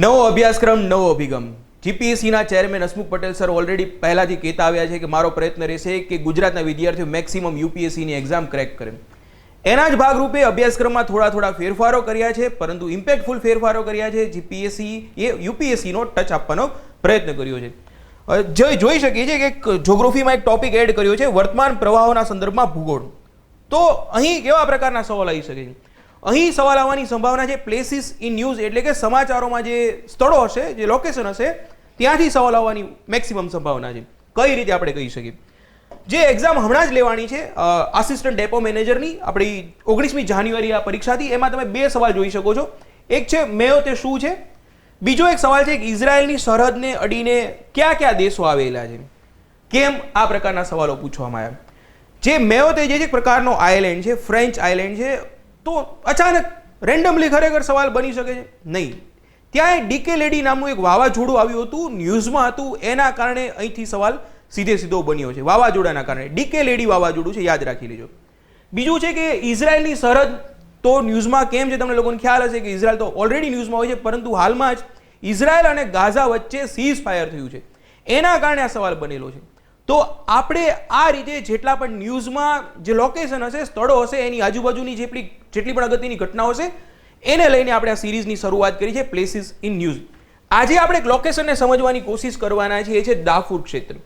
નવો અભ્યાસક્રમ, નવો અભિગમ. જીપીએસસીના chairman Hasmukh Patel sir already પહેલાથી કહેતા આવ્યા છે કે મારો પ્રયત્ન રહેશે કે ગુજરાતના વિદ્યાર્થીઓ મેક્સિમમ યુપીએસસીની એક્ઝામ ક્રેક કરે. એના જ ભાગરૂપે અભ્યાસક્રમમાં થોડા થોડા ફેરફારો કર્યા છે, પરંતુ ઇમ્પેક્ટફુલ ફેરફારો કર્યા છે. જીપીએસસી એ યુપીએસસીનો ટચ આપવાનો પ્રયત્ન કર્યો છે. જે જોઈ શકીએ છીએ કે જોગ્રાફીમાં એક ટોપિક એડ કર્યો છે, વર્તમાન પ્રવાહોના સંદર્ભમાં ભૂગોળ. તો અહીં કેવા પ્રકારના સવાલ આવી શકે છે? અહીં સવાલ આવવાની સંભાવના છે. પ્લેસીસ ઇન ન્યૂઝ એટલે કે સમાચારોમાં જે સ્થળો હશે, જે લોકેશન હશે, ત્યાંથી સવાલ આવવાની મેક્સિમમ સંભાવના છે. કઈ રીતે આપણે કહી શકીએ? જે એક્ઝામ હમણાં જ લેવાની છે આસિસ્ટન્ટ ડેપો મેનેજરની આપણી ઓગણીસમી જાન્યુઆરી આ પરીક્ષા હતી એમાં તમે બે સવાલ જોઈ શકો છો. એક છે, મેયો તે શું છે? બીજો એક સવાલ છે કે ઇઝરાયલની સરહદને અડીને કયા કયા દેશો આવેલા છે? કેમ આ પ્રકારના સવાલો પૂછવામાં આવ્યા? જે મેયો તે જે પ્રકારનો આઇલેન્ડ છે ફ્રેન્ચ આઇલેન્ડ છે તો અચાનક રેન્ડમલી ખરેખર સવાલ બની શકે છે? નહીં. ત્યાં ડીકે લેડી નામનું એક વાવાઝોડું આવ્યું હતું, ન્યૂઝમાં હતું, એના કારણે અહીંથી સવાલ સીધે સીધો બન્યો છે. વાવાઝોડાના કારણે. ડીકે લેડી વાવાઝોડું છે, યાદ રાખી લેજો. બીજું છે કે ઇઝરાયલની સરહદ તો ન્યૂઝમાં કેમ છે? તમને લોકોને ખ્યાલ હશે કે ઇઝરાયલ તો ઓલરેડી ન્યૂઝમાં હોય છે, પરંતુ હાલમાં જ ઇઝરાયલ અને ગાઝા વચ્ચે સીઝ ફાયર થયું છે. એના કારણે આ સવાલ બનેલો છે. તો આપણે આ રીતે જેટલા પણ ન્યૂઝમાં જે લોકેશન હશે, સ્થળો હશે, એની આજુબાજુની જેટલી જેટલી પણ અગત્યની ઘટનાઓ હશે, એને લઈને આપણે આ સિરીઝની શરૂઆત કરી છે પ્લેસીસ ઇન ન્યૂઝ આજે આપણે એક લોકેશનને સમજવાની કોશિશ કરવાના છે એ છે દાફુર ક્ષેત્ર.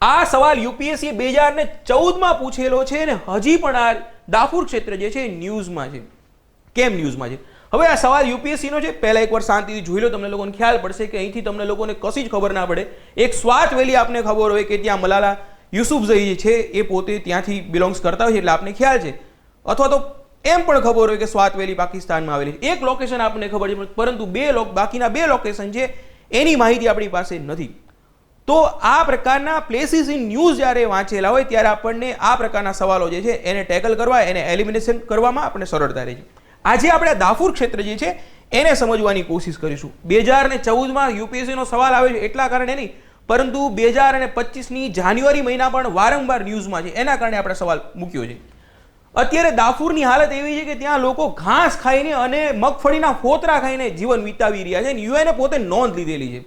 આ સવાલ યુપીએસસી બે હજાર ને ચૌદમાં પૂછેલો છે અને હજી પણ આ દાફુર ક્ષેત્ર જે છે ન્યૂઝમાં છે. કેમ ન્યૂઝમાં છે? હવે આ સવાલ યુપીએસસીનો છે. પહેલા એકવાર શાંતિથી જોઈ લો, તમને લોકોને ખ્યાલ પડશે કે અહીંથી તમને લોકોને કશી જ ખબર ના પડે. એક સ્વાત વેલી આપને ખબર હોય કે ત્યાં મલાલા યુસુફઝઈ જે છે, એ પોતે ત્યાંથી બિલોંગ્સ કરતા હોય એટલે આપને ખ્યાલ છે. અથવા તો એમ પણ ખબર હોય કે સ્વાત વેલી પાકિસ્તાનમાં આવેલી છે. એક લોકેશન આપણને ખબર છે, પરંતુ બે બાકીના બે લોકેશન છે, એની માહિતી આપણી પાસે નથી. તો આ પ્રકારના પ્લેસીસ ઇન ન્યૂઝ જ્યારે વાંચેલા હોય, ત્યારે આપણને આ પ્રકારના સવાલો જે છે, એને ટેકલ કરવા, એને એલિમિનેશન કરવામાં આપણને સરળતા રહે છે. આજે આપણે દાફૂર ક્ષેત્ર જે છે, એને સમજવાની કોશિશ કરીશું. બે હજાર ને ચૌદમાં યુપીએસસીનો સવાલ આવે છે એટલા કારણે નહીં, પરંતુ બે હજાર અને પચીસની જાન્યુઆરી મહિના પણ વારંવાર ન્યૂઝમાં છે. એના કારણે આપણે સવાલ મૂક્યો છે. અત્યારે દાફુરની હાલત એવી છે કે ત્યાં લોકો ઘાસ ખાઈને અને મગફળીના ફોતરા ખાઈને જીવન વિતાવી રહ્યા છે અને યુએને પોતે નોંધ લીધેલી છે.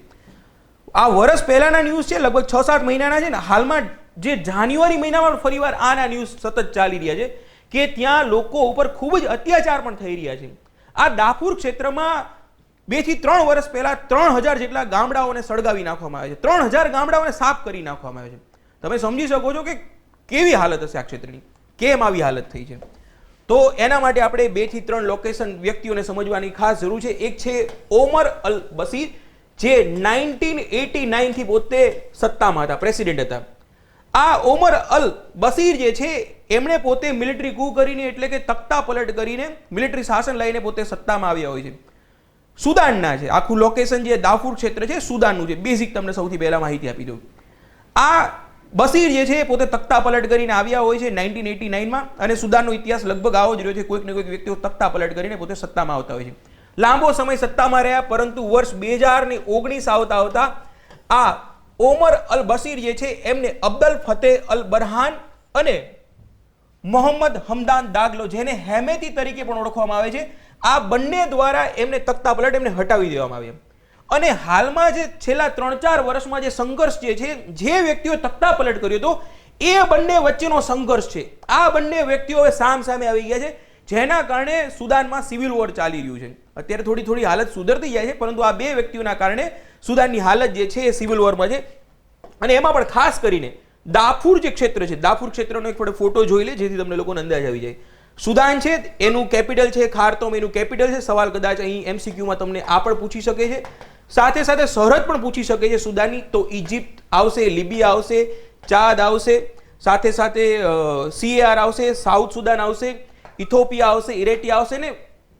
આ વર્ષ પહેલાના ન્યૂઝ છે, લગભગ છ સાત મહિનાના છે ને, હાલમાં જે જાન્યુઆરી મહિનામાં ફરીવાર આના ન્યૂઝ સતત ચાલી રહ્યા છે. કે ત્યાં લોકો ઉપર ખૂબ જ અત્યાચાર પણ થઈ રહ્યા છે. આ ડાફુર ક્ષેત્રમાં બેથી ત્રણ વર્ષ પહેલા ત્રણ હજાર જેટલા ગામડાઓને સળગાવી નાખવામાં આવે છે. ત્રણ હજાર ગામડાઓને સાફ કરી નાખવામાં આવે છે. તમે સમજી શકો છો કે કેવી હાલત હશે આ ક્ષેત્રની? કેમ આવી હાલત થઈ છે? તો એના માટે આપણે બેથી ત્રણ લોકેશન વ્યક્તિઓને સમજવાની ખાસ જરૂર છે. એક છે ઓમર અલ બસીર જે નાઇન્ટીન એટી નાઇનથી પોતે સત્તામાં હતા, પ્રેસિડેન્ટ હતા. આ ઓમર અલ બસીર જે છે, એમણે પોતે મિલિટરી કૂ કરીને એટલે કે તખ્તા પલટ કરીને મિલિટરી શાસન લઈને પોતે સત્તામાં આવ્યા હોય છે. સુદાનના છે. આખું લોકેશન જે દાફુર ક્ષેત્ર છે, સુદાનનું છે. બેઝિક તમને સૌથી પહેલા માહિતી આપી દઉં. આ બસીર જે છે, પોતે તખ્તા પલટ કરીને આવ્યા હોય છે નાઇન્ટીન એટી નાઇનમાં અને સુદાનનો ઇતિહાસ લગભગ આવો જ રહ્યો છે. કોઈક ને કોઈક વ્યક્તિઓ તખ્તા પલટ કરીને પોતે સત્તામાં આવતા હોય છે. લાંબો સમય સત્તામાં રહ્યા, પરંતુ વર્ષ બે હજાર ઓગણીસ આવતા આવતા આ ઓમર અલ બસીર જે છે, એમને અબ્દલ ફતેહ અલ બરહાન અને મોહમ્મદ હમદાન દાગલો જેને હેમેતી તરીકે પણ ઓળખવામાં આવે છે, આ બંને દ્વારા એમને તખ્તા પલટ એમને હટાવી દેવામાં આવ્યા અને હાલમાં જે છેલ્લા ત્રણ ચાર વર્ષમાં જે સંઘર્ષ જે છે, જે વ્યક્તિઓ તખ્તા પલટ કર્યો હતો, એ બંને વચ્ચેનો સંઘર્ષ છે. આ બંને વ્યક્તિઓ સામ સામે આવી ગયા છે, જેના કારણે સુદાનમાં સિવિલ વોર ચાલી રહ્યું છે. અત્યારે થોડી થોડી હાલત સુધરતી જાય છે, પરંતુ આ બે વ્યક્તિઓના કારણે સુદાનની હાલત જે છે એ સિવિલ વોરમાં છે. અને એમાં પણ ખાસ કરીને દાફુર જે ક્ષેત્ર છે, દાફુર ક્ષેત્રનો એક ફોટો જોઈ લે, જેથી તમને લોકોને અંદાજ આવી જાય. સુદાન છે, એનું કેપિટલ છે, ખારતોમ એનું કેપિટલ છે, સવાલ કદાચ અહીં એમસીક્યુમાં તમને આ પણ પૂછી શકે છે. સાથે સાથે સરહદ પણ પૂછી શકે છે સુદાની તો ઇજિપ્ત આવશે, લિબિયા આવશે, ચાદ આવશે, સાથે સાથે સીએઆર આવશે, સાઉથ સુદાન આવશે, ઇથોપિયા આવશે, ઇરેટિયા આવશે ને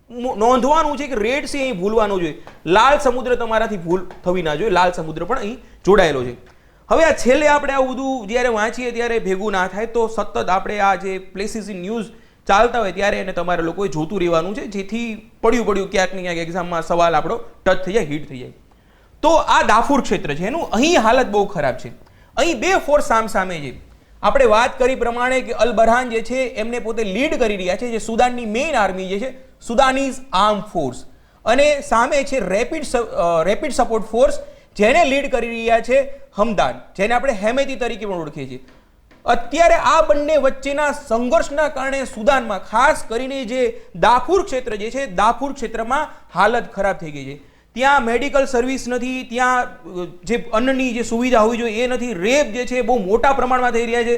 નોંધવાનું છે કે રેડ સી અહીં ભૂલવાનું જોઈએ લાલ સમુદ્ર તમારાથી ભૂલ થવી ના જોઈએ. લાલ સમુદ્ર પણ અહીં જોડાયેલો છે. હવે આ છેલ્લે આપણે આવું બધું જ્યારે વાંચીએ, ત્યારે ભેગું ના થાય તો સતત આપણે આ જે પ્લેસીસ ઇન ન્યૂઝ ચાલતા હોય ત્યારે એને તમારે લોકોએ જોતું રહેવાનું છે. જેથી પડ્યું પડ્યું ક્યાંક ને ક્યાંક એક્ઝામમાં સવાલ આપણો ટચ થઈ જાય હિટ થઈ જાય. તો આ દાફુર ક્ષેત્ર છે. એનું અહીં હાલત બહુ ખરાબ છે. અહીં બે ફોર્સ સામ સામે છે. આપણે વાત કરી પ્રમાણે કે અલ બરહાન જે છે, એમને પોતે લીડ કરી રહ્યા છે. જે સુદાનની મેઇન આર્મી જે છે સુદાનીઝ આર્મ ફોર્સ. અને સામે છે રેપિડ રેપિડ સપોર્ટ ફોર્સ, જેને લીડ કરી રહ્યા છે હમદાન, જેને આપણે હેમેતી તરીકે પણ ઓળખીએ છીએ. અત્યારે આ બંને વચ્ચેના સંઘર્ષના કારણે સુદાનમાં, ખાસ કરીને જે દાફુર ક્ષેત્ર જે છે, દાફુર ક્ષેત્રમાં હાલત ખરાબ થઈ ગઈ છે. ત્યાં મેડિકલ સર્વિસ નથી, ત્યાં જે અન્નની જે સુવિધા હોવી જોઈએ એ નથી, રેપ જે છે બહુ મોટા પ્રમાણમાં થઈ રહ્યા છે.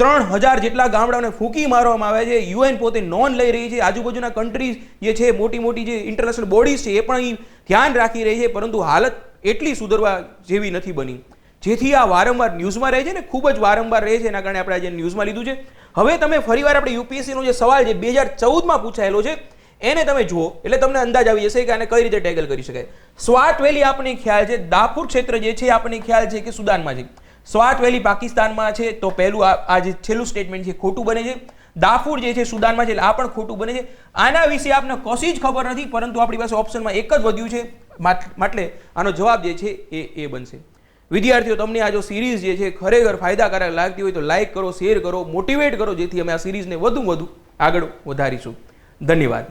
ત્રણ હજાર જેટલા ગામડાઓને ફૂંકી મારવામાં આવે છે. યુએન પોતે નોન લઈ રહી છે. આજુબાજુના કન્ટ્રીઝ જે છે મોટી મોટી જે ઇન્ટરનેશનલ બોડીઝ છે, એ પણ અહીં ધ્યાન રાખી રહી છે, પરંતુ હાલત એટલી સુધરવા જેવી નથી બની. જેથી આ વારંવાર ન્યૂઝમાં રહે છે ને ખૂબ જ વારંવાર રહે છે, એના કારણે આપણે આજે ન્યૂઝમાં લીધું છે. હવે તમે ફરીવાર આપણે યુપીએસસીનો જે સવાલ છે, બે હજાર ચૌદમાં પૂછાયેલો છે, એને તમે જુઓ. એટલે તમને અંદાજ આવી જશે કે આને કઈ રીતે ટેકલ કરી શકાય. સ્વાટ વેલી આપણને ખ્યાલ છે, દાપુર ક્ષેત્ર જે છે આપણને ખ્યાલ છે કે સુદાનમાં છે. સ્વાટ વેલી પાકિસ્તાનમાં છે, તો પહેલું આ જે છેલ્લું સ્ટેટમેન્ટ છે, ખોટું બને છે. દાફુર જે છે, સુદાનમાં છે આ પણ ખોટું બને છે. આના વિશે આપને કશી જ ખબર નથી, પરંતુ આપણી પાસે ઓપ્શનમાં એક જ વધ્યું છે. માટલે માટે આનો જવાબ જે છે, એ એ બનશે. વિદ્યાર્થીઓ, તમને આ જો સિરીઝ જે છે, ખરેખર ફાયદાકારક લાગતી હોય તો લાઇક કરો શેર કરો મોટિવેટ કરો, જેથી અમે આ સિરીઝને વધુ વધુ આગળ વધારીશું. ધન્યવાદ.